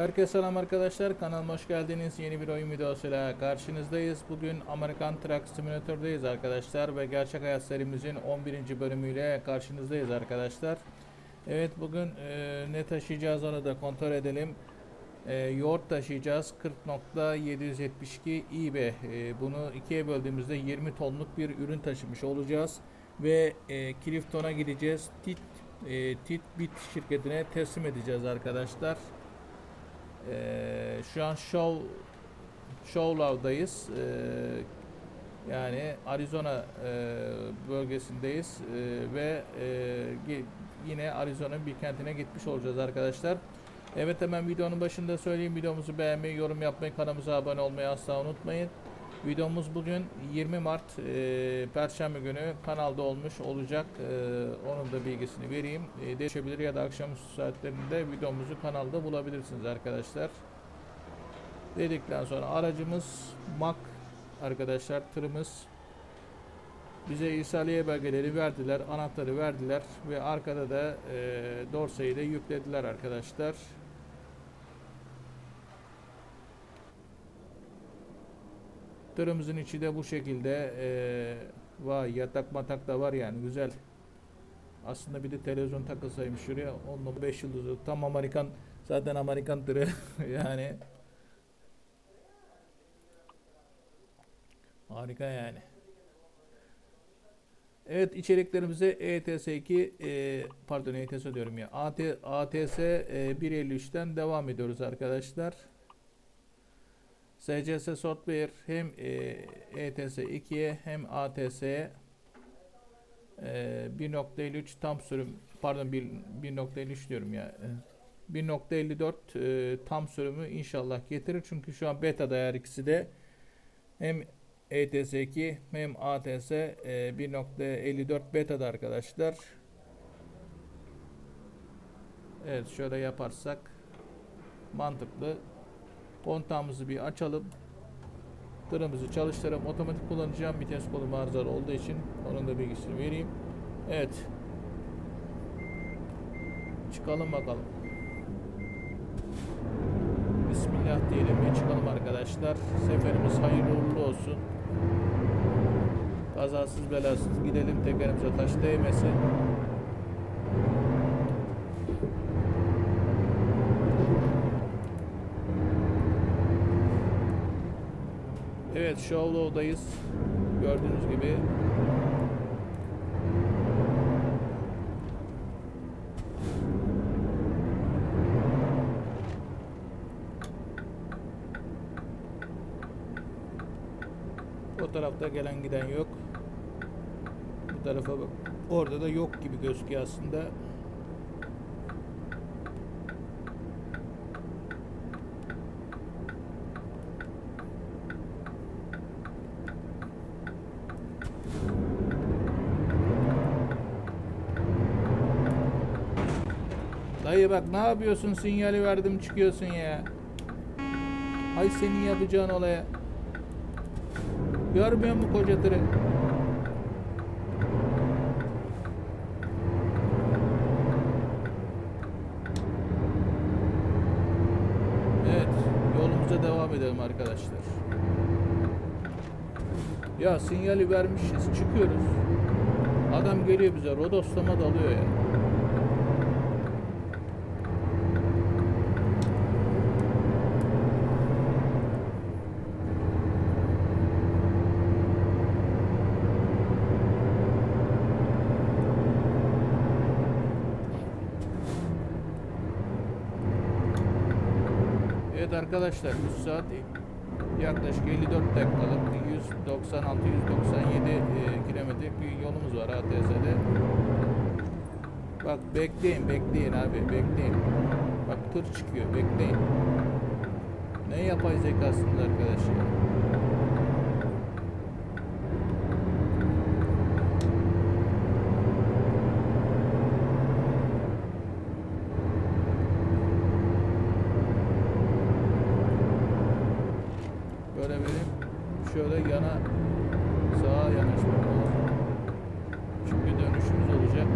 Herkese selam arkadaşlar. Kanalıma hoş geldiniz. Yeni bir oyun videosuyla karşınızdayız. Bugün Amerikan Truck Simulator'dayız arkadaşlar ve gerçek hayat serimizin 11. bölümüyle karşınızdayız arkadaşlar. Evet bugün e, ne taşıyacağız onu da kontrol edelim. E, yoğurt taşıyacağız 40.772 İB. E, bunu ikiye böldüğümüzde 20 tonluk bir ürün taşımış olacağız ve e, Clifton'a gideceğiz. Tit e, Titbit şirketine teslim edeceğiz arkadaşlar. Ee, şu an Show Showlaw'dayız. Ee, yani Arizona e, bölgesindeyiz Ee, ve e, yine Arizona'nın bir kentine gitmiş olacağız arkadaşlar. Evet hemen videonun başında söyleyeyim videomuzu beğenmeyi, yorum yapmayı, kanalımıza abone olmayı asla unutmayın. Videomuz bugün 20 Mart e, Perşembe günü kanalda olmuş olacak. E, onun da bilgisini vereyim. E, değişebilir ya da akşamüstü saatlerinde videomuzu kanalda bulabilirsiniz arkadaşlar. Dedikten sonra aracımız Mack arkadaşlar tırımız bize İsaliye belgeleri verdiler, anahtarı verdiler ve arkada da e, dorseyi de yüklediler arkadaşlar. Tırımızın içi de bu şekilde eee vay yatak matak da var yani güzel. Aslında bir de televizyon takılsaymış şuraya. Onunla 5 yıldızlı. Tam Amerikan zaten Amerikan tırı yani. Harika yani. Evet içeriklerimize ETS2 e, pardon ETS diyorum ya. AT, ATS e, 153'ten devam ediyoruz arkadaşlar. SCS Software hem e, ETS 2'ye hem ATS'ye e, 1.53 tam sürüm pardon 1 1.53 diyorum ya. e, 1.54 e, tam sürümü inşallah getirir. Çünkü şu an beta'da her ikisi de hem ETS 2 hem ATS e, 1.54 beta'da arkadaşlar. Evet şöyle yaparsak mantıklı. Kontağımızı bir açalım. Tırımızı çalıştıralım. Otomatik kullanacağım. Vites kolum arızalı olduğu için onun da bilgisini vereyim. Evet. Çıkalım bakalım. Bismillah diyelim ve çıkalım arkadaşlar. Seferimiz hayırlı uğurlu olsun. Kazasız belasız gidelim. Tekerimize taş değmesin. Evet, Showlow'dayız. Gördüğünüz gibi. O tarafta gelen giden yok. Bu tarafa bak. Orada da yok gibi gözüküyor aslında. Bak ne yapıyorsun sinyali verdim çıkıyorsun ya. Ay senin yapacağın olaya. Görmüyor musun koca tırı? Evet yolumuza devam edelim arkadaşlar. Ya sinyali vermişiz çıkıyoruz. Adam geliyor bize rodoslama dalıyor ya. Evet arkadaşlar 3 saat yaklaşık 54 dakikalık 196-197 e, kilometrelik bir yolumuz var ATS'de. Bak bekleyin bekleyin abi bekleyin. Bak tır çıkıyor bekleyin. Ne yapay zekasınız arkadaş ya. Böyle benim şöyle yana sağa yanaşmam lazım. Çünkü dönüşümüz olacak.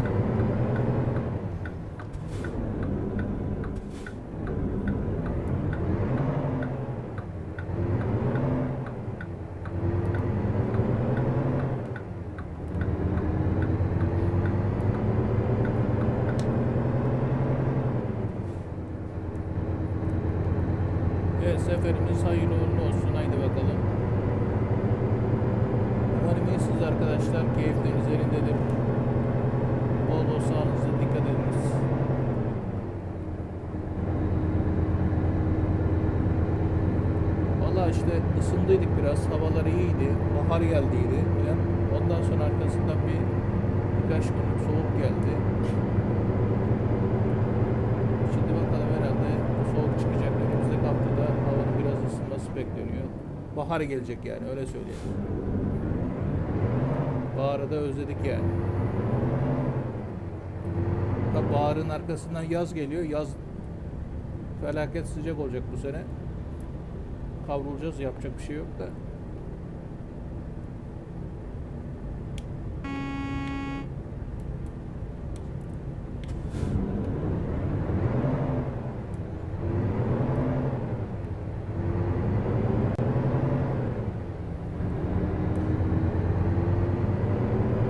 Seferimiz hayırlı uğurlu olsun. Haydi bakalım. Umarım iyisiniz arkadaşlar. Keyifleriniz yerindedir. Bol bol sağlığınıza dikkat ediniz. Valla işte ısındıydık biraz. Havalar iyiydi. Bahar geldiydi. Ondan sonra arkasından bir birkaç günlük soğuk geldi. Şimdi bakalım herhalde bu soğuk çıkacak. Önümüzdeki haftada havanın biraz ısınması bekleniyor. Bahar gelecek yani öyle söyleyeyim. Baharı da özledik yani. Tabi baharın arkasından yaz geliyor. Yaz felaket sıcak olacak bu sene. Kavrulacağız yapacak bir şey yok da.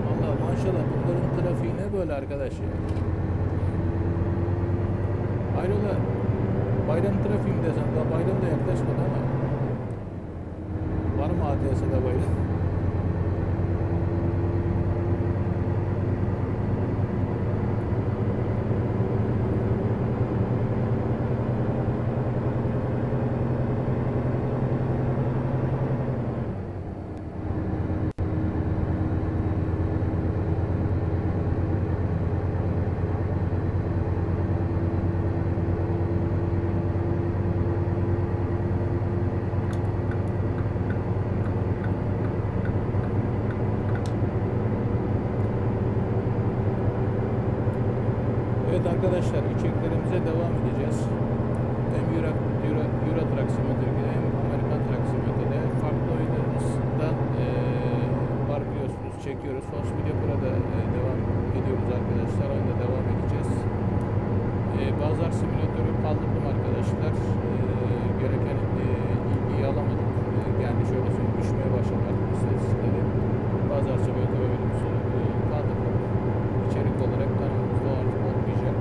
Allah maşallah bunların trafiği ne böyle arkadaş ya. Hayrola bayram trafiği mi desem daha bayram da yaklaşmadı ama var mı ATS'de bayram? Evet arkadaşlar içeriklerimize devam edeceğiz. Hem Euro, Euro, Euro Truck Simulator'da hem Amerikan Truck Simulator'da farklı oyunlarımızdan eee var biliyorsunuz çekiyoruz. Host Video burada eee, devam ediyoruz arkadaşlar. Onda devam edeceğiz. Eee Bazar Simülatörü kaldırdım arkadaşlar. Eee gereken eee, ilgiyi alamadım. Eee, yani şöyle söyleyeyim düşmeye başladı artık istatistikleri. Bazar Simülatörü oyunumuzu eee, kaldırdım. İçerik olarak kanalımızda artık olmayacak.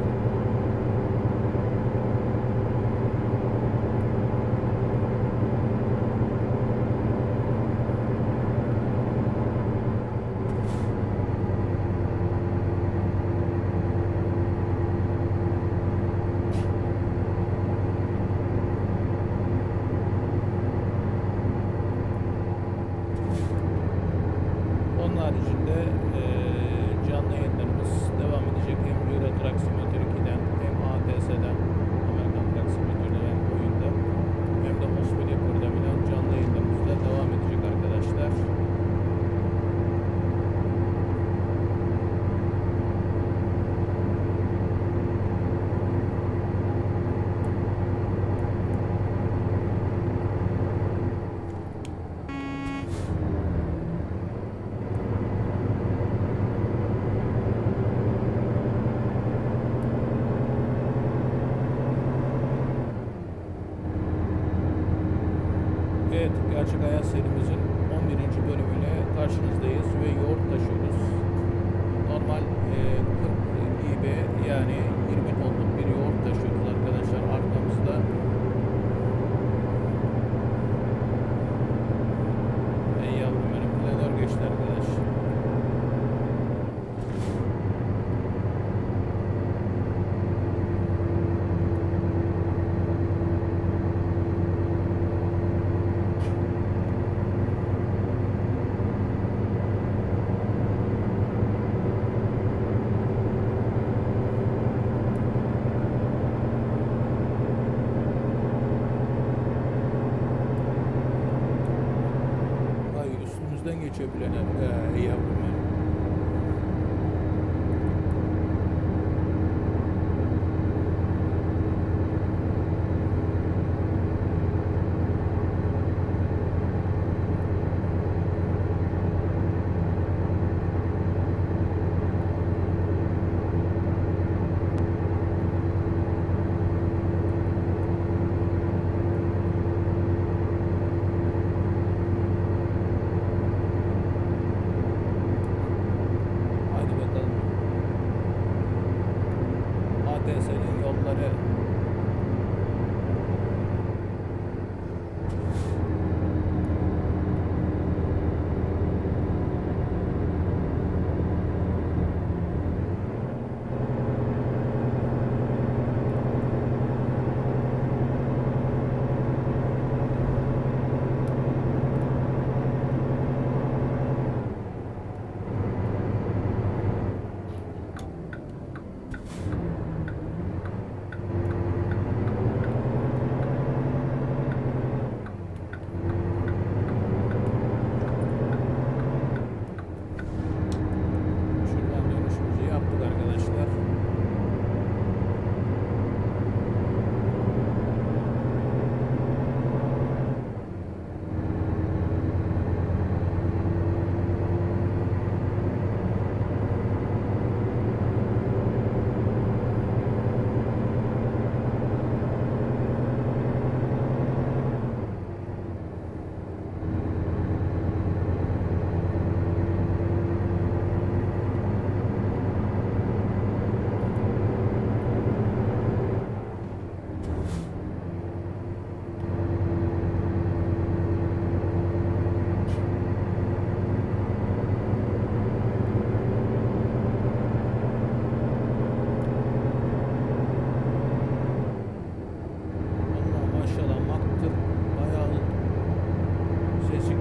Onun haricinde eee, canlı yayınlarımız devam edecek. Hem Euro Truck Simulator 2'den hem ATS'den Amerikan Truck Simulator'dan oyunda hem de Mospeli Kur'dan canlı yayınlarımız da devam edecek arkadaşlar. Evet, Gerçek Hayat serimizin 11. bölümüyle karşınızdayız ve yoğurt taşıyoruz. Normal e, 40 GB yani 20 tonluk bir yoğurt taşıyoruz arkadaşlar arkamızda. Ey yavrum benim planör geçti arkadaş. Ay üstümüzden geçiyor. Ee, ey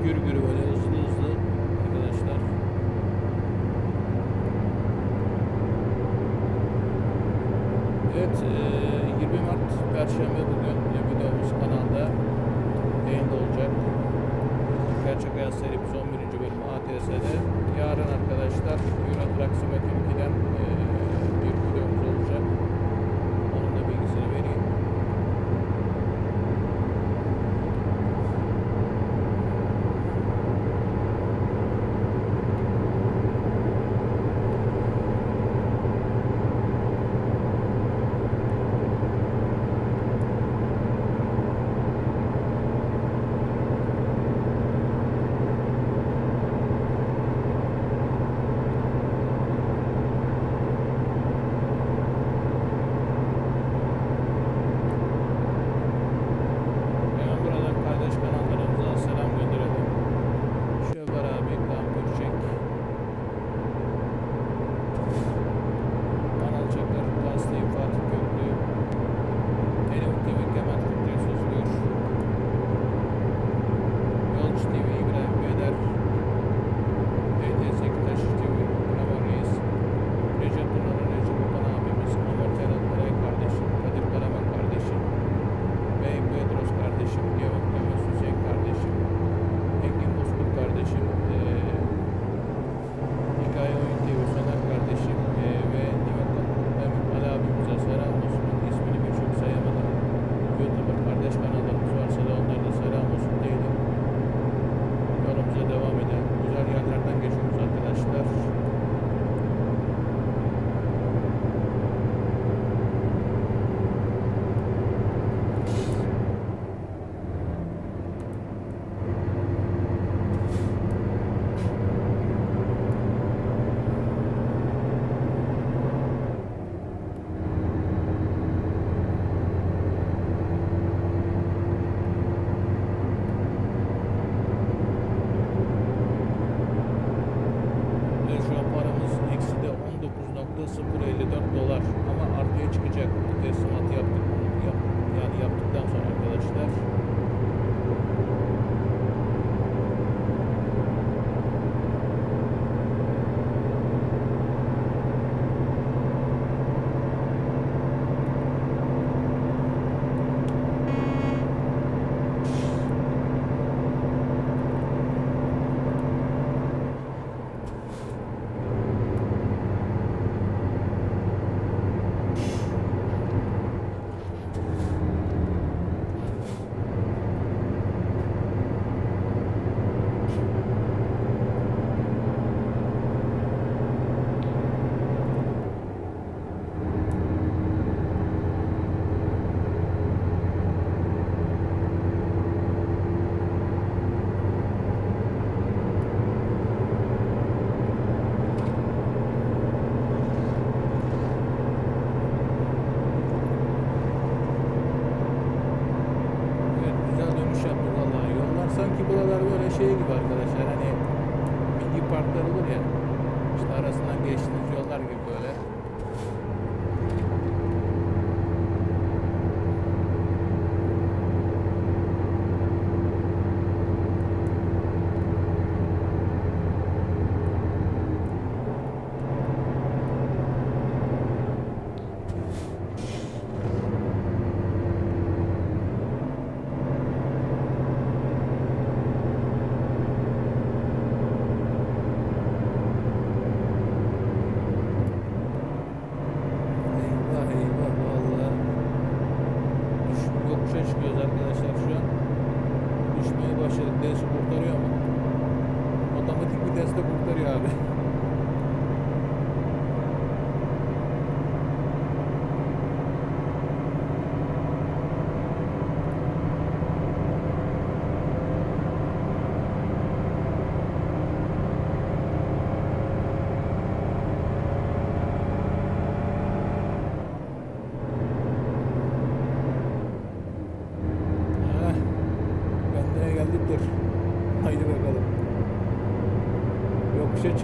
gürü gürü böyle.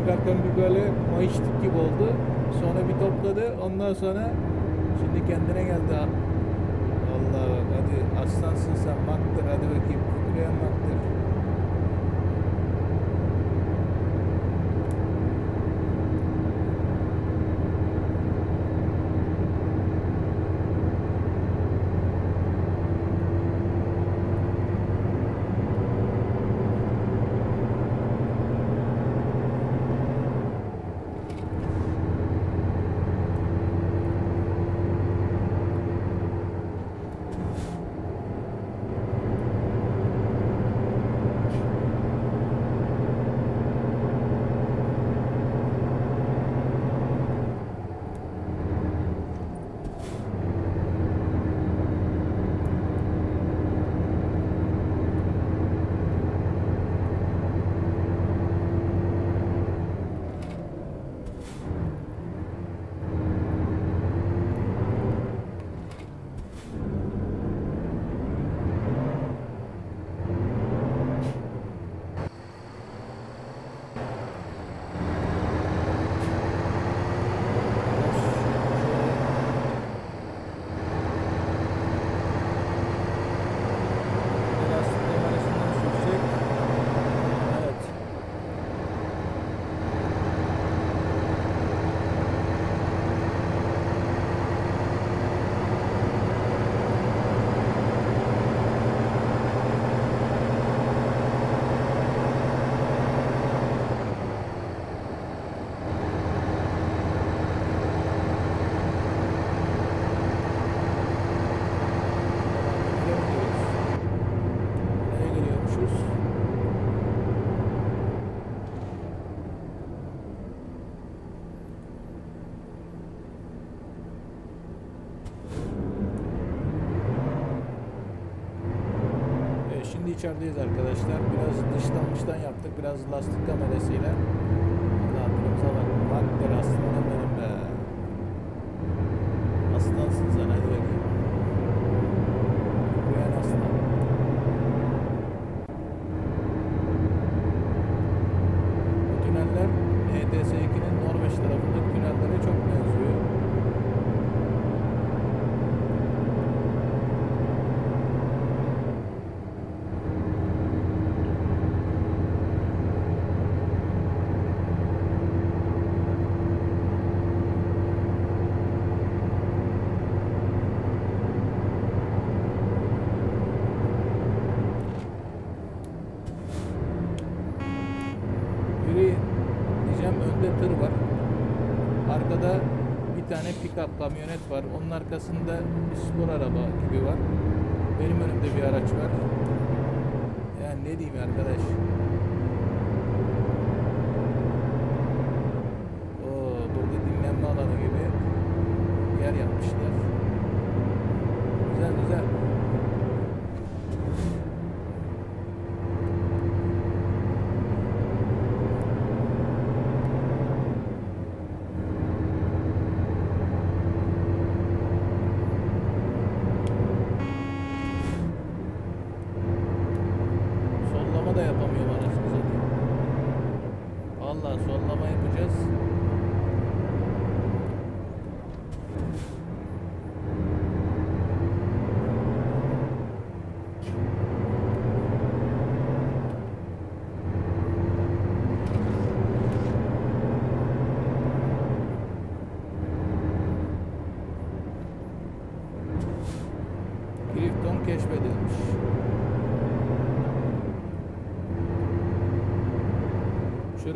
Berkan bir böyle mayıştık gibi oldu. Sonra bir topladı. Ondan sonra şimdi kendine geldi. Allah hadi aslansın sen maktır hadi bakayım. Kudreyen maktır. İçerideyiz arkadaşlar. Biraz dıştan dıştan yaptık. Biraz lastik kamerasıyla. Allah durumuza bak. Bak der aslanım benim be. Aslansın sen hadi bakayım. Uyan aslan. Bu tüneller ETS2'nin Norveç tarafındaki tünellere çok benziyor. Biri diyeceğim önde tır var. Arkada bir tane pick-up var. Onun arkasında bir spor araba gibi var. Benim önümde bir araç var. Yani ne diyeyim arkadaş.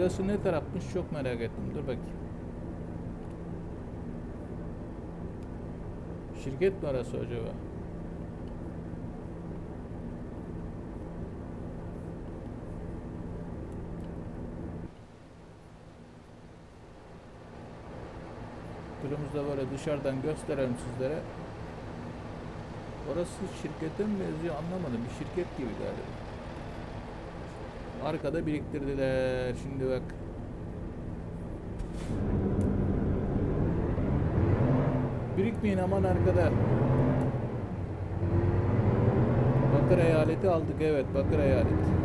Şurası ne tarafmış çok merak ettim. Dur bakayım. Şirket mi arası acaba? Turumuzu da böyle dışarıdan gösterelim sizlere. Orası şirkete mi benziyor anlamadım. Bir şirket gibi galiba. Arkada biriktirdiler. Şimdi bak. Birikmeyin aman arkada. Bakır eyaleti aldık evet Bakır eyaleti.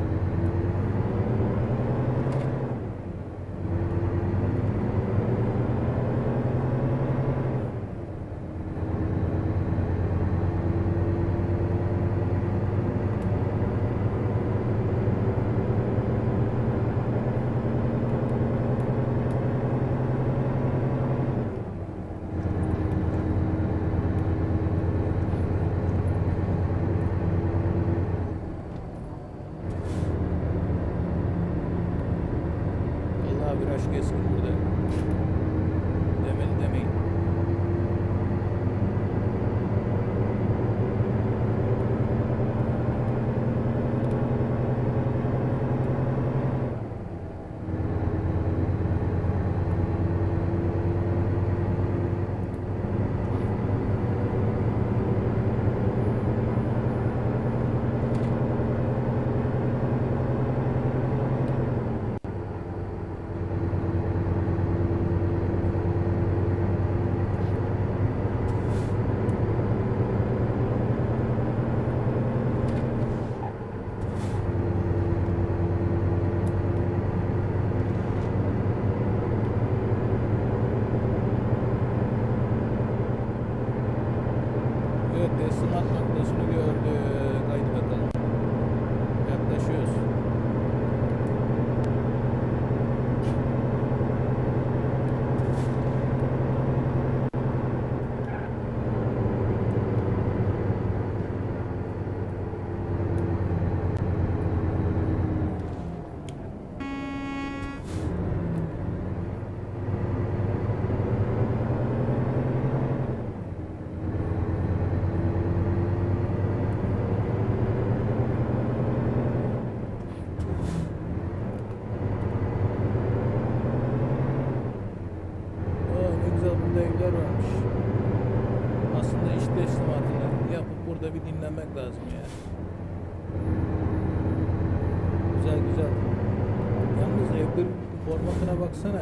Formatına baksana.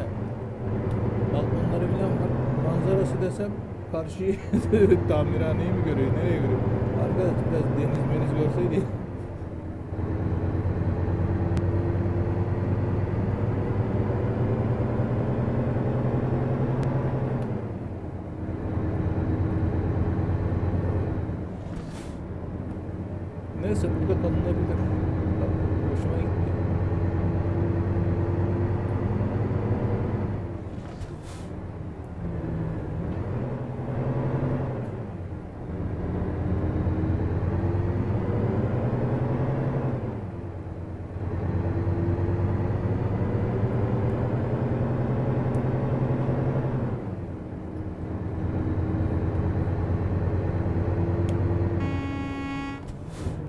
Balkonları falan var. Manzarası desem karşıyı tamirhaneyi mi görüyor? Nereye görüyor? Arkadaş biraz deniz meniz görseydi. Neyse burada kalınabilir. Bak, hoşuma gitti.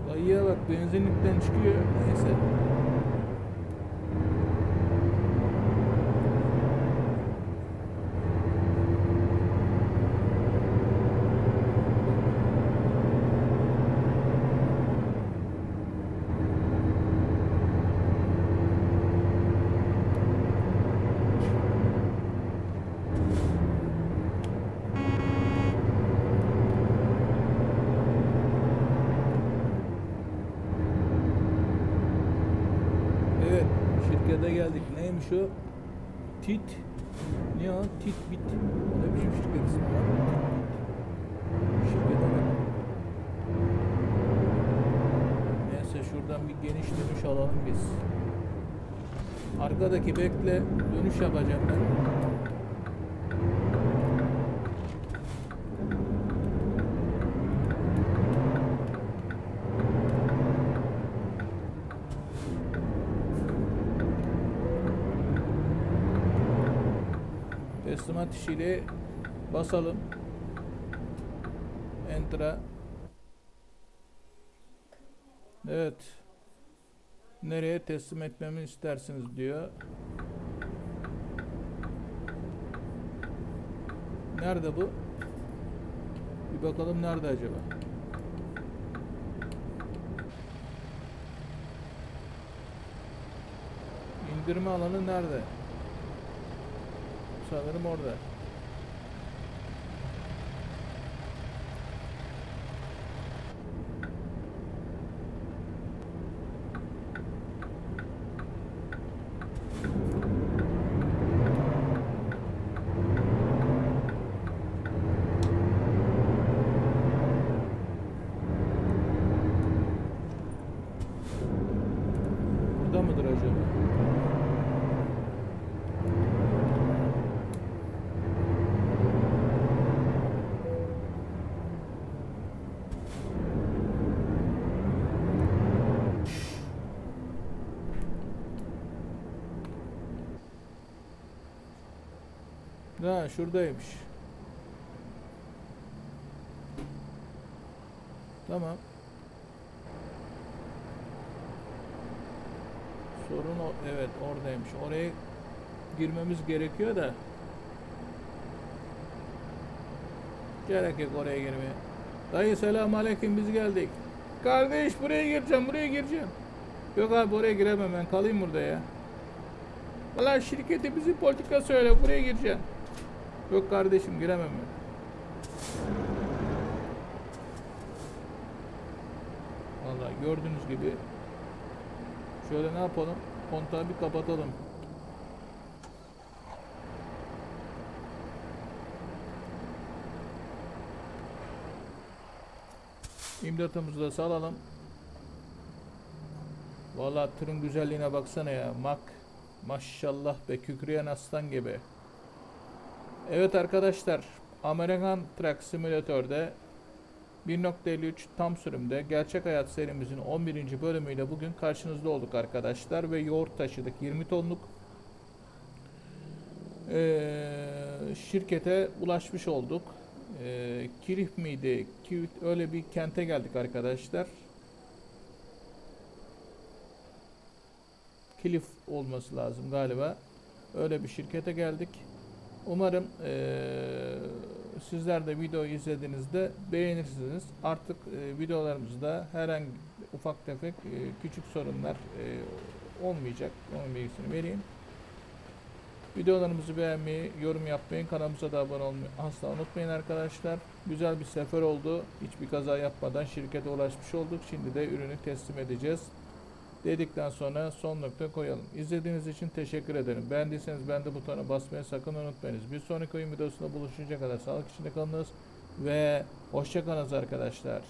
Dayıya bak benzinlikten çıkıyor. Neyse. Evet, şirkete o? Tit. Ne o? Tit bit. Ne biçim şirket ismi var? Şirkete bak. Neyse şuradan bir geniş dönüş alalım biz. Arkadaki bekle dönüş yapacağım ben. Teslimat işiyle basalım. Enter'a. Evet. Nereye teslim etmemi istersiniz diyor. Nerede bu? Bir bakalım nerede acaba? İndirme alanı nerede? Sanırım orada. Burada mıdır acaba? Ha şuradaymış. Tamam. Sorun o evet oradaymış. Oraya girmemiz gerekiyor da. Gerek yok oraya girmeye. Dayı selam aleyküm biz geldik. Kardeş buraya gireceğim buraya gireceğim. Yok abi oraya giremem ben kalayım burada ya. Valla şirketi bizi politika söyle buraya gireceğim. Yok kardeşim giremem ben. Valla gördüğünüz gibi şöyle ne yapalım? Kontağı bir kapatalım. İmdatımızı da salalım. Valla tırın güzelliğine baksana ya. Mak. Maşallah be kükreyen aslan gibi. Evet arkadaşlar. Amerikan Truck Simulator'da 1.53 tam sürümde gerçek hayat serimizin 11. bölümüyle bugün karşınızda olduk arkadaşlar ve yoğurt taşıdık 20 tonluk Ee, şirkete ulaşmış olduk. Ee, Kilif miydi? Kivit öyle bir kente geldik arkadaşlar. Kilif olması lazım galiba. Öyle bir şirkete geldik. Umarım eee, sizler de videoyu izlediğinizde beğenirsiniz. Artık eee, videolarımızda herhangi ufak tefek eee, küçük sorunlar eee, olmayacak. Onun bilgisini vereyim. Videolarımızı beğenmeyi, yorum yapmayı, kanalımıza da abone olmayı asla unutmayın arkadaşlar. Güzel bir sefer oldu. Hiçbir kaza yapmadan şirkete ulaşmış olduk. Şimdi de ürünü teslim edeceğiz. Dedikten sonra son nokta koyalım. İzlediğiniz için teşekkür ederim. Beğendiyseniz beğen de butonuna basmayı sakın unutmayınız. Bir sonraki oyun videosunda buluşuncaya kadar sağlık içinde kalınız ve hoşça kalınız arkadaşlar.